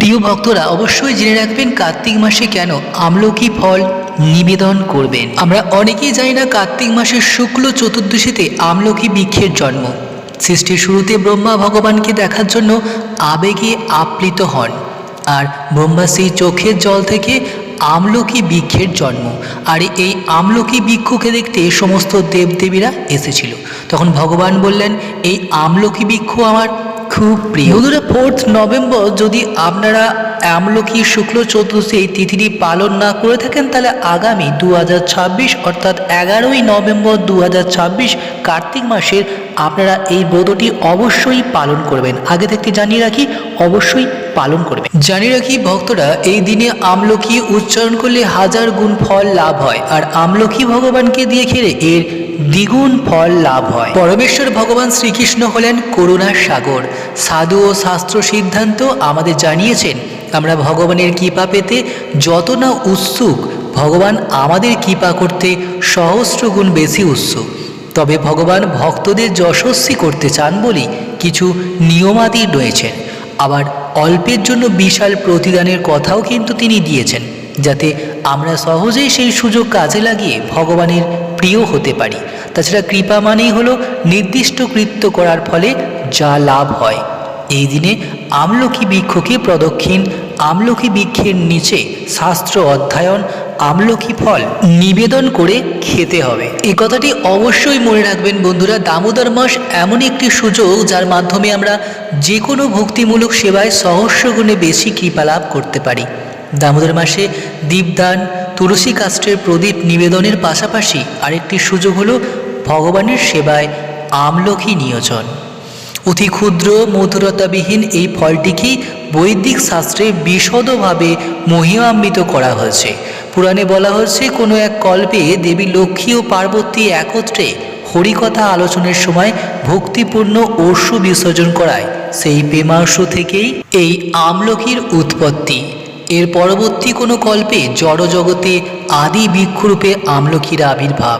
প্রিয় ভক্তরা, অবশ্যই জেনে রাখবেন কার্তিক মাসে কেন আমলকি ফল নিবেদন করবেন। আমরা অনেকেই জানি না কার্তিক মাসের শুক্ল চতুর্দশীতে আমলকি বৃক্ষের জন্ম। সৃষ্টির শুরুতে ব্রহ্মা ভগবানকে দেখার জন্য আবেগে আপ্লিত হন আর ব্রহ্মা সেই চোখের জল থেকে আমলকি বৃক্ষের জন্ম। আর এই আমলকি বৃক্ষকে দেখতে সমস্ত দেবদেবীরা এসেছিল। তখন ভগবান বললেন, এই আমলকি বৃক্ষ আমার খুব প্রিয়। বন্ধুরা ফোর্থ নভেম্বর যদি আপনারা আমলকি শুক্ল চতুর্থী এই তিথিটি পালন না করে থাকেন, তাহলে আগামী দু হাজার ছাব্বিশ, অর্থাৎ এগারোই নভেম্বর দু হাজার ছাব্বিশ, কার্তিক মাসের আপনারা এই ব্রতটি অবশ্যই পালন করবেন। আগে থেকে জানিয়ে রাখি, অবশ্যই পালন করবে জানিয়ে রাখি ভক্তরা, এই দিনে আমলকি উচ্চারণ করলে হাজার গুণ ফল লাভ হয়, আর আমলকি ভগবানকে দিয়ে খেলে এর দ্বিগুণ ফল লাভ হয়। পরমেশ্বর ভগবান শ্রীকৃষ্ণ হলেন করুণার সাগর। সাধু ও শাস্ত্র সিদ্ধান্ত আমাদের জানিয়েছেন, আমরা ভগবানের কৃপা পেতে যত না উৎসুক, ভগবান আমাদের কৃপা করতে সহস্র গুণ বেশি উৎসুক। তবে ভগবান ভক্তদের যশস্বী করতে চান বলেই কিছু নিয়মাদি রয়েছেন। আবার অল্পের জন্য বিশাল প্রতিদানের কথাও কিন্তু তিনি দিয়েছেন, যাতে আমরা সহজেই সেই সুযোগ কাজে লাগিয়ে ভগবানের প্রিয় হতে পারি। তাছাড়া কৃপা মানেই হলো নির্দিষ্ট কৃত্য করার ফলে যা লাভ হয়। এই দিনে আমলকি বৃক্ষকে প্রদক্ষিণ আমলকি বৃক্ষের নিচে শাস্ত্র অধ্যয়ন, আমলকি ফল নিবেদন করে খেতে হবে। এই কথাটি অবশ্যই মনে রাখবেন বন্ধুরা, দামোদর মাস এমন একটি সুযোগ যার মাধ্যমে আমরা যে কোনো ভক্তিমূলক সেবায় সহস্র গুণে বেশি কৃপা লাভ করতে পারি। দামোদর মাসে দীপদান, তুলসী কাষ্টের প্রদীপ নিবেদনের পাশাপাশি আরেকটি সুযোগ হলো ভগবানের সেবায় আমলকি নিয়োজন। অতি ক্ষুদ্র, মধুরতাবিহীন এই ফলটিকেই বৈদিক শাস্ত্রে বিশদভাবে মহিমান্বিত করা হয়েছে। পুরাণে বলা হয়েছে, কোনো এক কল্পে দেবী লক্ষ্মী ও পার্বতী একত্রে হরিকথা আলোচনার সময় ভক্তিপূর্ণ অশ্রু বিসর্জন করায়। সেই প্রেমাংশ থেকেই এই আমলকির উৎপত্তি। এর পরবর্তী কোনো কল্পে জড়জগতে আদি বৃক্ষরূপে আমলকির আবির্ভাব।